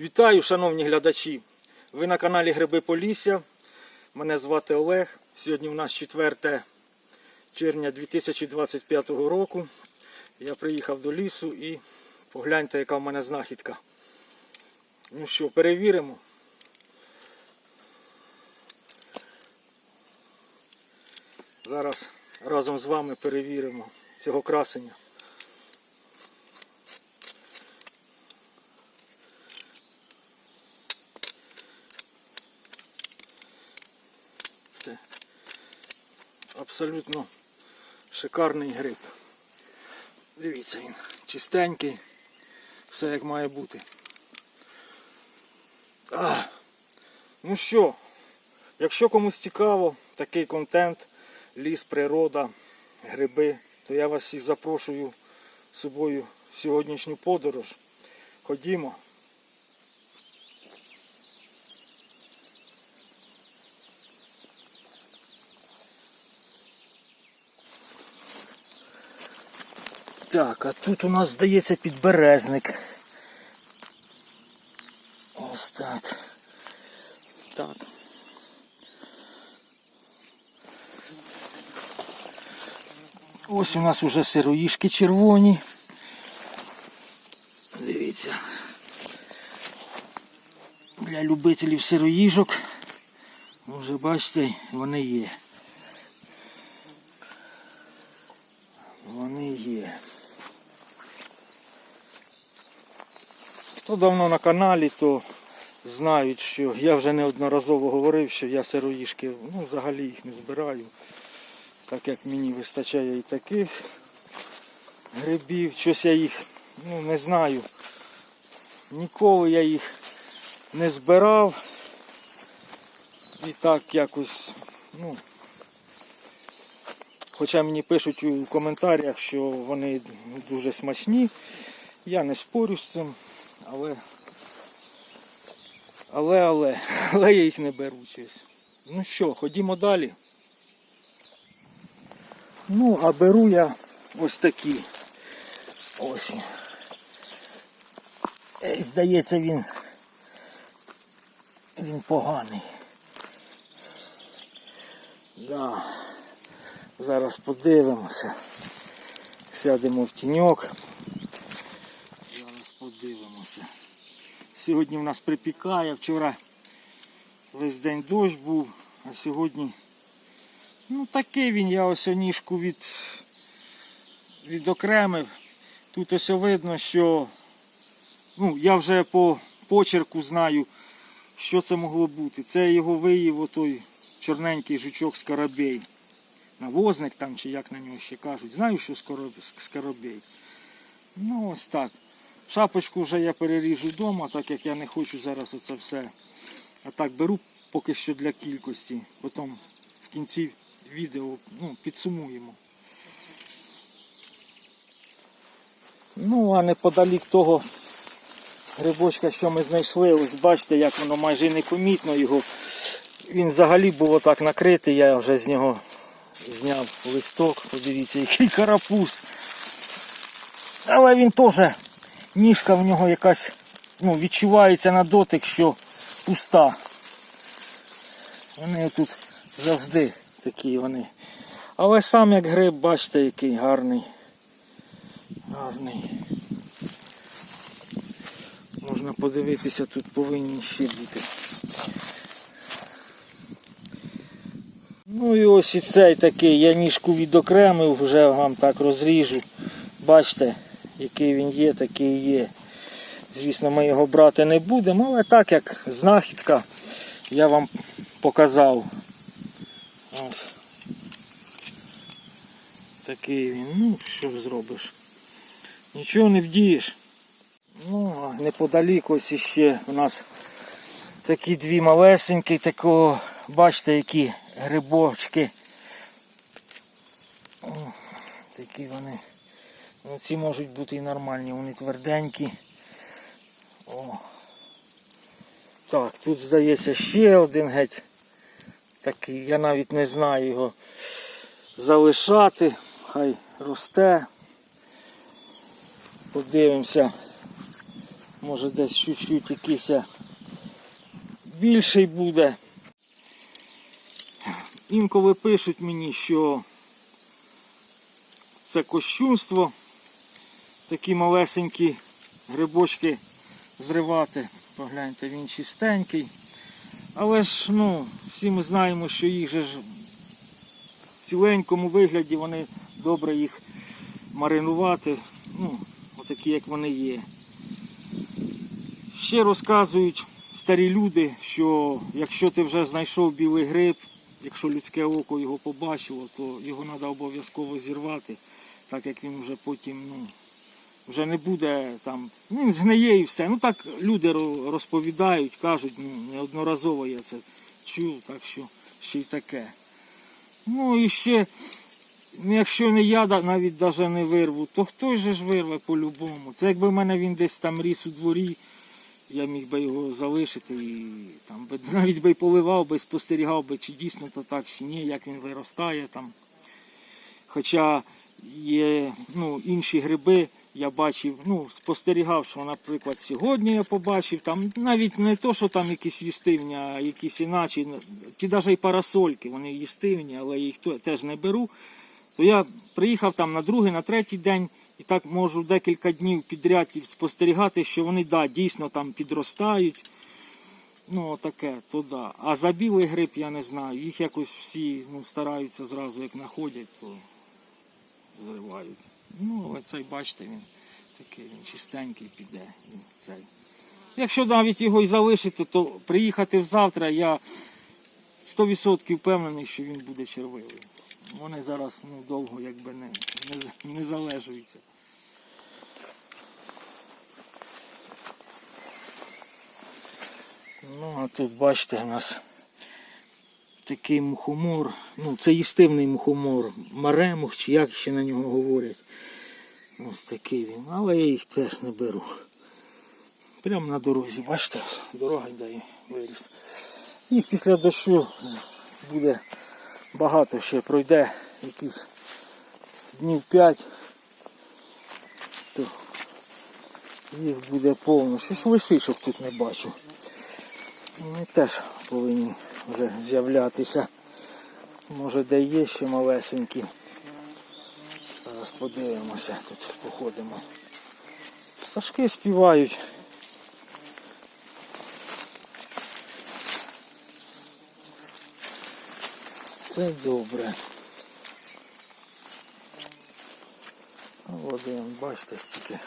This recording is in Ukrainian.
Вітаю, шановні глядачі! Ви на каналі Гриби Полісся. Мене звати Олег. Сьогодні у нас 4 червня 2025 року. Я приїхав до лісу і погляньте, яка в мене знахідка. Ну що, перевіримо. Зараз разом з вами перевіримо цього красення. Абсолютно шикарний гриб. Дивіться він, чистенький, все як має бути. А, ну що, якщо комусь цікаво такий контент, ліс, природа, гриби, то я вас всіх запрошую з собою в сьогоднішню подорож. Ходімо. Так, а тут у нас здається підберезник. Ось так. Так. Ось у нас уже сироїшки червоні. Дивіться. Для любителів сироїжок. Вже бачите, вони є. Вони є. Хто давно на каналі, то знають, що я вже неодноразово говорив, що я сироїшки ну, взагалі їх не збираю. Так як мені вистачає і таких грибів. Щось я їх ну, не знаю. Ніколи я їх не збирав. І так якось, ну, хоча мені пишуть у коментарях, що вони дуже смачні. Я не спорю з цим, але але, але, але я їх не беру щось. Ну що, ходімо далі. Ну, а беру я ось такі. Ось. Е, Здається, він він поганий. Да. Зараз подивимося. Сядемо в тіньок. Зараз подивимося. Сьогодні в нас припікає, вчора весь день дощ був, а сьогодні ну такий він, я ось ніжку від, відокремив. Тут ось видно, що ну, я вже по почерку знаю, що це могло бути. Це його виїв отой чорненький жучок скоробей. Навозник там чи як на нього ще кажуть. Знаю, що скоробей. Ну ось так. Шапочку вже я переріжу вдома, так як я не хочу зараз оце все. А так беру поки що для кількості. Потім в кінці відео ну, підсумуємо. Ну, а неподалік того грибочка, що ми знайшли, ось бачите, як воно майже непомітно його. Він взагалі був отак накритий, я вже з нього зняв листок. Подивіться, який карапуз. Але він теж, ніжка в нього якась ну, відчувається на дотик, що пуста. Вони тут завжди такі вони. Але сам як гриб, бачите, який гарний. Гарний. Можна подивитися, тут повинні ще бути. Ну і ось і цей такий, я ніжку відокремив, вже вам так розріжу. Бачите, який він є, такий є. Звісно, ми його брати не будемо, але так як знахідка я вам показав. Ось. Такий він. Ну, що зробиш? Нічого не вдієш. Ну, а неподалік ось іще у нас такі дві малесенькі, такого, бачите, які грибочки. О, такі вони. Ну, ці можуть бути і нормальні, вони тверденькі. О. Так, тут здається ще один геть. Такий, я навіть не знаю його залишати. Хай росте. Подивимося. Може десь чуть-чуть якийсь більший буде. Інколи пишуть мені, що це кощунство, такі малесенькі грибочки зривати. Погляньте, він чистенький. Але ж ну, всі ми знаємо, що їх же ж в ціленькому вигляді вони добре їх маринувати, ну, отакі як вони є. Ще розказують старі люди, що якщо ти вже знайшов білий гриб, якщо людське око його побачило, то його треба обов'язково зірвати, так як він вже потім ну, вже не буде там, ну, він згниє і все. Ну так люди розповідають, кажуть, ну, неодноразово я це чув, так що ще й таке. Ну і ще, ну, якщо не я да- навіть не вирву, то хто же ж вирве по-любому. Це якби в мене він десь там ріс у дворі, я міг би його залишити і там би навіть би поливав би, спостерігав би, чи дійсно то так, чи ні, як він виростає там. Хоча є ну, інші гриби, я бачив, ну, спостерігав, що, наприклад, сьогодні я побачив, там навіть не то, що там якісь їстивні, а якісь іначе, ті навіть і парасольки, вони їстивні, але я їх теж не беру. То я приїхав там на другий, на третій день і так можу декілька днів підряд спостерігати, що вони да, дійсно там підростають. Ну, таке, то да. А за білий гриб я не знаю. Їх якось всі ну, стараються зразу, як знаходять, то зривають. Ну, але цей, бачите, він такий, він чистенький піде. Він цей. Якщо навіть його і залишити, то приїхати завтра, я 100% впевнений, що він буде червивий. Вони зараз ну, довго якби не, не, не залежуються. Ну, а тут бачите, у нас такий мухомор. Ну, це їстивний мухомор. Маремух, чи як ще на нього говорять. Ось такий він. Але я їх теж не беру. Прямо на дорозі, бачите, дорога йде виріс. Їх після дощу буде багато ще пройде якісь днів 5, то їх буде повно. Щось лишишок тут не бачу. Вони теж повинні вже з'являтися. Може де є ще малесенькі. Зараз подивимося, тут походимо. Пташки співають. Це добре. А Один, бачите, стільки